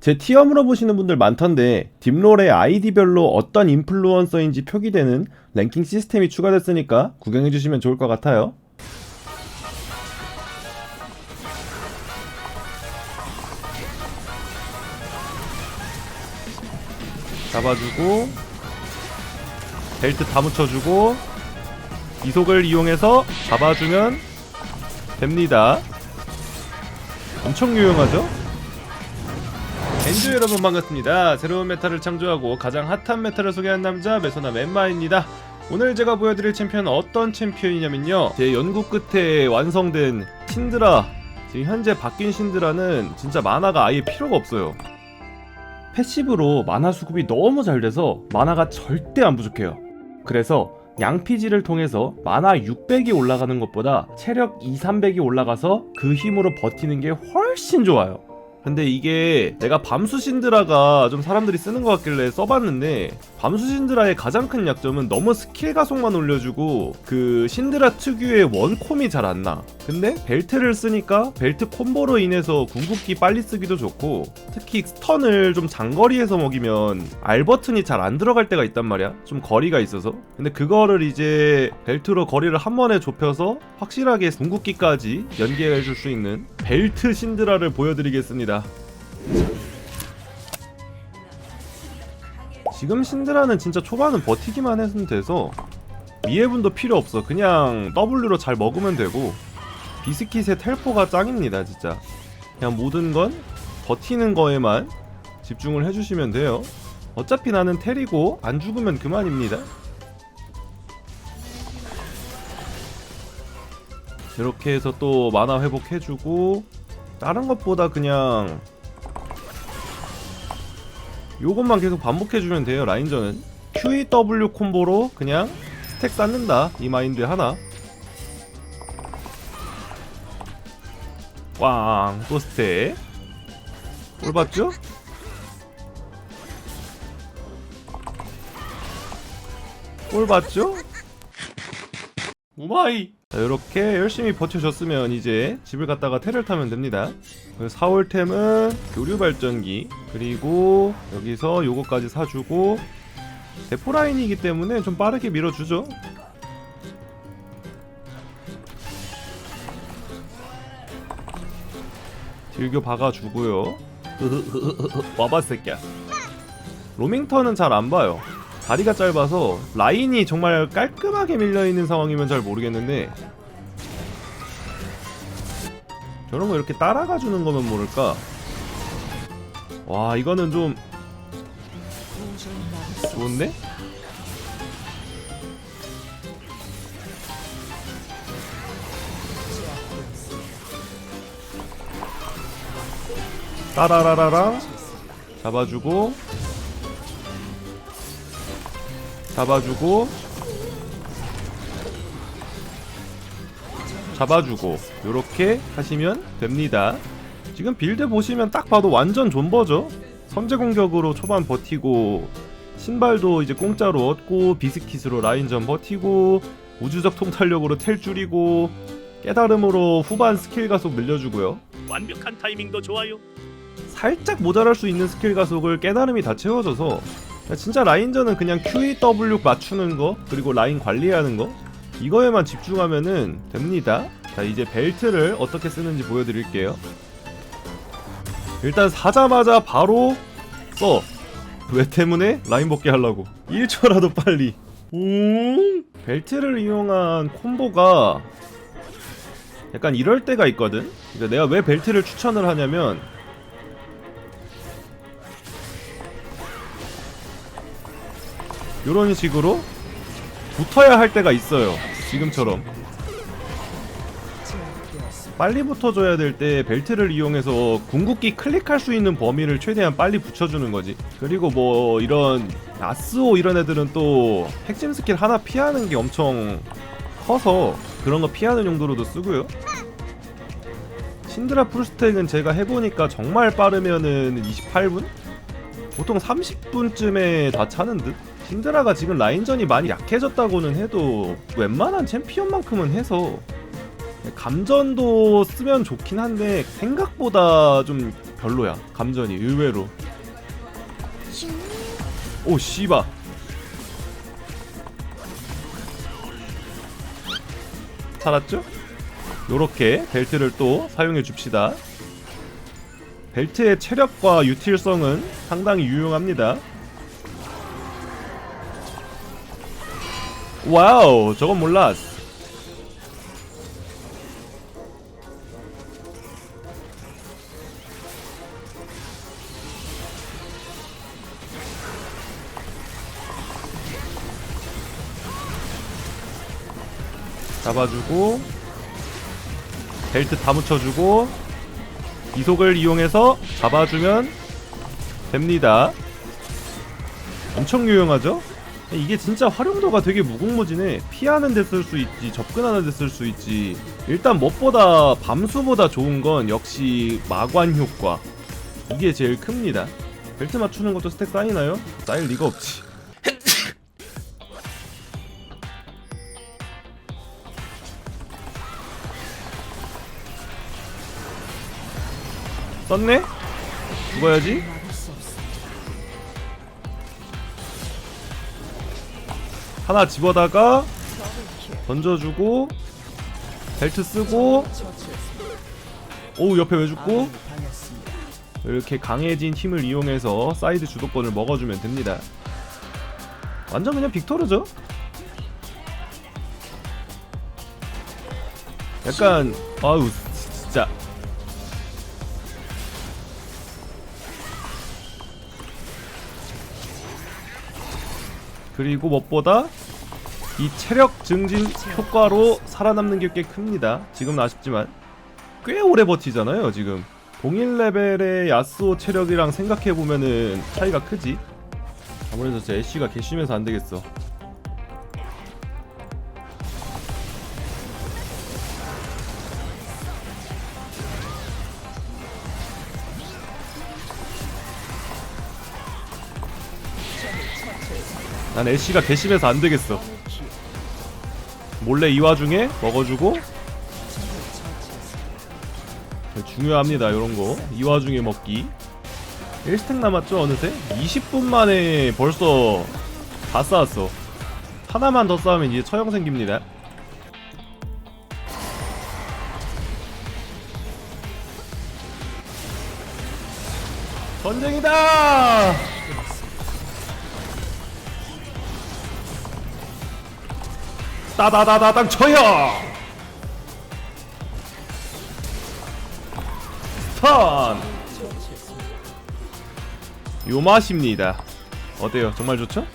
제 티어 물어보시는 분들 많던데 딥롤의 아이디별로 어떤 인플루언서인지 표기되는 랭킹 시스템이 추가됐으니까 구경해 주시면 좋을 것 같아요. 잡아주고 벨트 다 묻혀주고 이속을 이용해서 잡아주면 됩니다. 엄청 유용하죠? 엔조 여러분 반갑습니다. 새로운 메타를 창조하고 가장 핫한 메타를 소개한 남자 메소나 멤마입니다. 오늘 제가 보여드릴 챔피언은 어떤 챔피언이냐면요. 제 연구 끝에 완성된 신드라. 지금 현재 바뀐 신드라는 진짜 만화가 아예 필요가 없어요. 패시브로 만화 수급이 너무 잘 돼서 만화가 절대 안 부족해요. 그래서 양피지를 통해서 만화 600이 올라가는 것보다 체력 2, 300이 올라가서 그 힘으로 버티는 게 훨씬 좋아요. 근데 이게 내가 밤수 신드라가 좀 사람들이 쓰는 것 같길래 써봤는데 밤수 신드라의 가장 큰 약점은 너무 스킬 가속만 올려주고 그 신드라 특유의 원콤이 잘 안 나. 근데 벨트를 쓰니까 벨트 콤보로 인해서 궁극기 빨리 쓰기도 좋고 특히 스턴을 좀 장거리에서 먹이면 R 버튼이 잘 안 들어갈 때가 있단 말이야. 좀 거리가 있어서. 근데 그거를 이제 벨트로 거리를 한 번에 좁혀서 확실하게 궁극기까지 연계해 줄 수 있는 벨트 신드라를 보여드리겠습니다. 지금 신드라는 진짜 초반은 버티기만 했으면 돼서 미해분도 필요 없어. 그냥 W로 잘 먹으면 되고 비스킷의 텔포가 짱입니다, 진짜. 그냥 모든 건 버티는 거에만 집중을 해주시면 돼요. 어차피 나는 텔이고 안 죽으면 그만입니다. 이렇게 해서 또 만화 회복해주고 다른 것보다 그냥 요것만 계속 반복해주면 돼요 라인전은 QEW 콤보로 그냥 스택 쌓는다 이 마인드 하나 꽝또 스택 뭘 봤죠? 뭘 봤죠? 우마이 자, 이렇게 열심히 버텨줬으면 이제 집을 갔다가 테를 타면 됩니다. 4월템은 교류 발전기 그리고 여기서 요거까지 사주고 대포라인이기 때문에 좀 빠르게 밀어주죠. 딜교 박아주고요. 와봐 새끼야. 로밍턴은 잘 안 봐요. 다리가 짧아서 라인이 정말 깔끔하게 밀려있는 상황이면 잘 모르겠는데 저런 거 이렇게 따라가 주는 거면 모를까? 와 이거는 좀 좋은데? 따라라라랑 잡아주고 잡아주고 잡아주고 요렇게 하시면 됩니다. 지금 빌드 보시면 딱 봐도 완전 존버죠? 선제 공격으로 초반 버티고 신발도 이제 공짜로 얻고 비스킷으로 라인전 버티고 우주적 통찰력으로 텔 줄이고 깨달음으로 후반 스킬 가속 늘려주고요. 완벽한 타이밍도 좋아요. 살짝 모자랄 수 있는 스킬 가속을 깨달음이 다 채워줘서 진짜 라인전은 그냥 QEW 맞추는 거 그리고 라인 관리하는 거? 이거에만 집중하면은 됩니다. 자 이제 벨트를 어떻게 쓰는지 보여드릴게요. 일단 사자마자 바로 써. 왜 때문에? 라인 복귀 하려고. 1초라도 빨리. 음? 벨트를 이용한 콤보가 약간 이럴 때가 있거든? 그러니까 내가 왜 벨트를 추천을 하냐면 이런 식으로 붙어야 할 때가 있어요. 지금처럼. 빨리 붙어줘야 될 때 벨트를 이용해서 궁극기 클릭할 수 있는 범위를 최대한 빨리 붙여주는 거지. 그리고 뭐 이런 아스오 이런 애들은 또 핵심 스킬 하나 피하는 게 엄청 커서 그런 거 피하는 용도로도 쓰고요. 신드라 풀스택은 제가 해보니까 정말 빠르면은 28분? 보통 30분쯤에 다 차는 듯? 신드라가 지금 라인전이 많이 약해졌다고는 해도 웬만한 챔피언만큼은 해서 감전도 쓰면 좋긴 한데 생각보다 좀 별로야 감전이 의외로 오 씨바 살았죠? 요렇게 벨트를 또 사용해 줍시다 벨트의 체력과 유틸성은 상당히 유용합니다. 와우 저건 몰랐어 잡아주고 벨트 다 묻혀주고 이속을 이용해서 잡아주면 됩니다. 엄청 유용하죠? 이게 진짜 활용도가 되게 무궁무진해. 피하는 데 쓸 수 있지 접근하는 데 쓸 수 있지. 일단 무엇보다 밤수보다 좋은 건 역시 마관 효과. 이게 제일 큽니다. 벨트 맞추는 것도 스택 쌓이나요? 쌓일 리가 없지 썼네? 죽어야지? 하나 집어다가 던져주고 벨트 쓰고 오우 옆에 왜 죽고? 이렇게 강해진 힘을 이용해서 사이드 주도권을 먹어주면 됩니다. 완전 그냥 빅토르죠? 약간 아우 그리고 무엇보다 이 체력 증진 효과로 살아남는 게 꽤 큽니다. 지금은 아쉽지만 꽤 오래 버티잖아요. 지금 동일 레벨의 야스오 체력이랑 생각해 보면은 차이가 크지. 아무래도 제 애쉬가 개심해서 안 되겠어. 난 애쉬가 개심해서 안 되겠어. 몰래 이 와중에 먹어주고 중요합니다 이런 거. 이 와중에 먹기. 1스택 남았죠 어느새? 20분 만에 벌써 다 쌓았어. 하나만 더 쌓으면 이제 처형 생깁니다. 전쟁이다! 따다다다당 쳐요! 스턴! 요 맛입니다. 어때요? 정말 좋죠?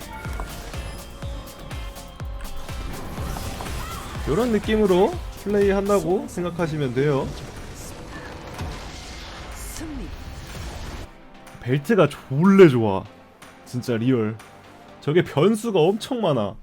요런 느낌으로 플레이 한다고 생각하시면 돼요. 벨트가 졸래 좋아. 진짜 리얼. 저게 변수가 엄청 많아.